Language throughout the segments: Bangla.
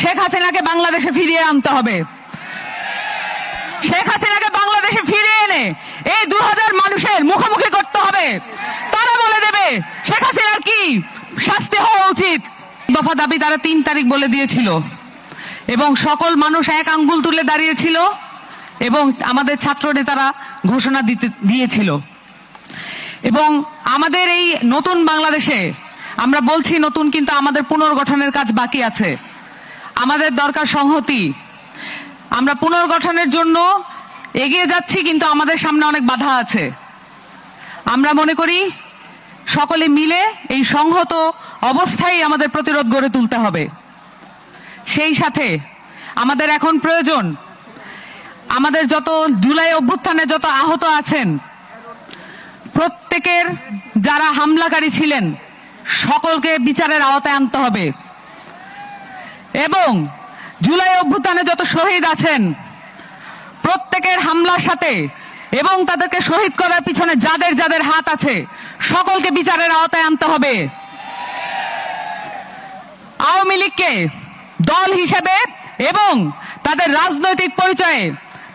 শেখ হাসিনাকে বাংলাদেশে ফিরিয়ে আনতে হবে। শেখ হাসিনাকে বাংলাদেশে ফিরিয়ে এনে এই দু হাজার মানুষের মুখোমুখি করতে হবে। তারা বলে দেবে, শেখ হাসিনার কি শাস্তি হওয়া উচিত? দফা দাবি তারা তিন তারিখ বলে দিয়েছিল। এবং সকল মানুষ এক আঙ্গুল তুলে দাঁড়িয়েছিল এবং আমাদের ছাত্র নেতারা ঘোষণা দিতে, দিয়েছিল। এবং আমাদের এই নতুন বাংলাদেশে আমরা বলছি নতুন কিন্তু আমাদের পুনর্গঠনের কাজ বাকি আছে। আমাদের দরকার সংহতি। আমরা পুনর্গঠনের জন্য এগিয়ে যাচ্ছি, কিন্তু আমাদের সামনে অনেক বাধা আছে। আমরা মনে করি সকলে মিলে এই সংহত অবস্থায় আমাদের প্রতিরোধ গড়ে তুলতে হবে। সেই সাথে আমাদের এখন প্রয়োজন, আমাদের যত জুলাই অভ্যুত্থানে যত আহত আছেন, প্রত্যেকের যারা হামলাকারী ছিলেন, সকলকে বিচারের আওতায় আনতে হবে। এবং জুলাই অভ্যুত্থানে যত শহীদ আছেন, প্রত্যেকের হামলার সাথে এবং তাদেরকে শহীদ করার পিছনে যাদের যাদের হাত আছে, সকলকে বিচারের আওতায় আনতে হবে। আওয়ামী লীগকে দল হিসেবে এবং তাদের রাজনৈতিক পরিচয়ে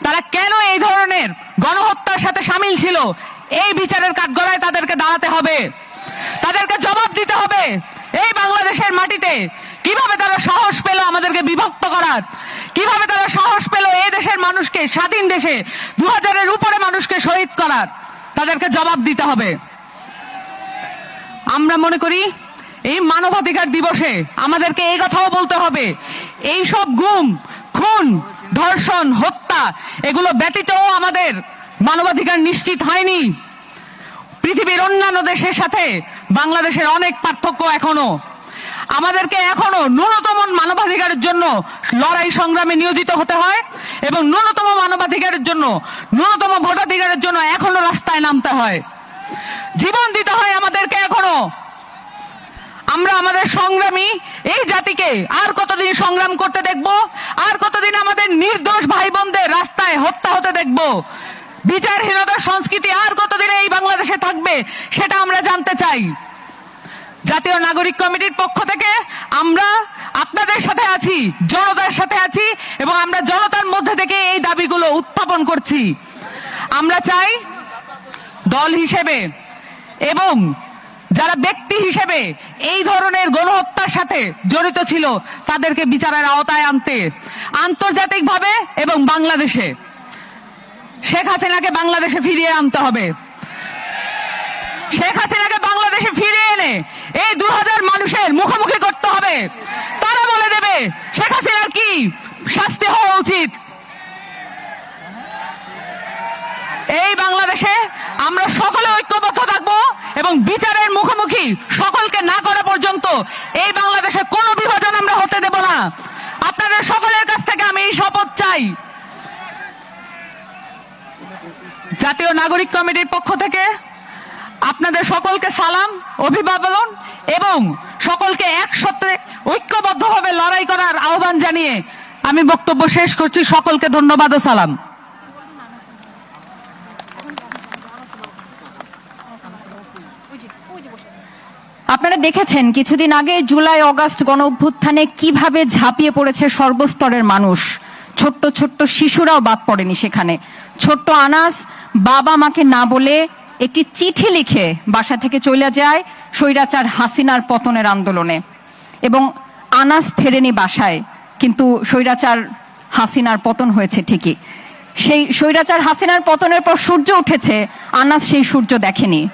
তারা কেন এই ধরনের গণহত্যার সাথে সামিল ছিল, এই বিচারের কাঠগড়ায় তাদেরকে দাঁড়াতে হবে। তাদেরকে জবাব দিতে হবে, এই বাংলাদেশের মাটিতে কীভাবে তারা সাহস পেল আমাদেরকে বিভক্ত করার? কীভাবে তারা সাহস পেল এই দেশের মানুষকে, স্বাধীন দেশে দু হাজারের উপরে মানুষকে শহীদ করার? তাদেরকে জবাব দিতে হবে। আমরা মনে করি, এই মানবাধিকার দিবসে আমাদেরকে এই কথাও বলতে হবে এই সব গুম, খুন, ধর্ষণ, হত্যা, এগুলো ব্যতীতও আমাদের মানবাধিকার নিশ্চিত হয়নি। পৃথিবীর অন্যান্য দেশের সাথে বাংলাদেশের অনেক পার্থক্য এখনও। আমাদেরকে এখনও ন্যূনতম মানবাধিকারের জন্য লড়াই সংগ্রামে নিয়োজিত হতে হয় এবং ন্যূনতম মানবাধিকারের জন্য, ন্যূনতম ভোটাধিকারের জন্য এখনও রাস্তায় নামতে হয়। জীবন দিতে হয় আমাদেরকে এখনও। আমরা আমাদের সংগ্রামী এই জাতিকে আর কতদিন সংগ্রাম করতে দেখব, আর কতদিন আমাদের নির্দোষ ভাই বোনদের রাস্তায় হত্যা হতে দেখব। বিচারহীনতার সংস্কৃতি আর কতদিন এই বাংলাদেশে থাকবে, সেটা আমরা জানতে চাই। জাতীয় নাগরিক কমিটির পক্ষ থেকে আমরা আপনাদের সাথে আছি, জনতার সাথে আছি, এবং আমরা জনতার মধ্যে থেকে এই দাবিগুলো উত্থাপন করছি। আমরা চাই দল হিসেবে এবং যারা ব্যক্তি হিসেবে এই ধরনের গণহত্যার সাথে জড়িত ছিল, তাদেরকে বিচারের আওতায় আনতে, আন্তর্জাতিকভাবে এবং বাংলাদেশে। শেখ হাসিনাকে বাংলাদেশে ফিরিয়ে আনতে হবে। শেখ হাসিনাকে বাংলাদেশে ফিরিয়ে এনে এই দু হাজার মানুষের মুখোমুখি করতে হবে। তারা বলে দেবে, শেখ হাসিনার কি শাস্তি হওয়া উচিত? এই বাংলাদেশে আমরা সকলে ঐক্যবদ্ধ থাকব এবং বিচারের মুখোমুখি সকলকে না করা পর্যন্ত এই বাংলাদেশে কোনো বিভাজন আমরা হতে দেব না। আপনাদের সকলের কাছ থেকে আমি এই শপথ চাই। জাতীয় নাগরিক কমিটির পক্ষ থেকে আপনাদের সকলকে সালাম, অভিবাদন এবং সকলকে একসাথে ঐক্যবদ্ধভাবে লড়াই করার আহ্বান জানিয়ে আমি বক্তব্য শেষ করছি। সকলকে ধন্যবাদ ও সালাম। আপনারা দেখেছেন, কিছুদিন আগে জুলাই, অগাস্ট গণ অভ্যুত্থানে কীভাবে ঝাঁপিয়ে পড়েছে সর্বস্তরের মানুষ। ছোট্ট ছোট্ট শিশুরাও বাদ পড়েনি সেখানে। ছোট্ট আনাস বাবা মাকে না বলে একটি চিঠি লিখে বাসা থেকে চলে যায় স্বৈরাচার হাসিনার পতনের আন্দোলনে। এবং আনাস ফেরেনি বাসায়, কিন্তু স্বৈরাচার হাসিনার পতন হয়েছে ঠিকই। সেই স্বৈরাচার হাসিনার পতনের পর সূর্য উঠেছে, আনাস সেই সূর্য দেখেনি।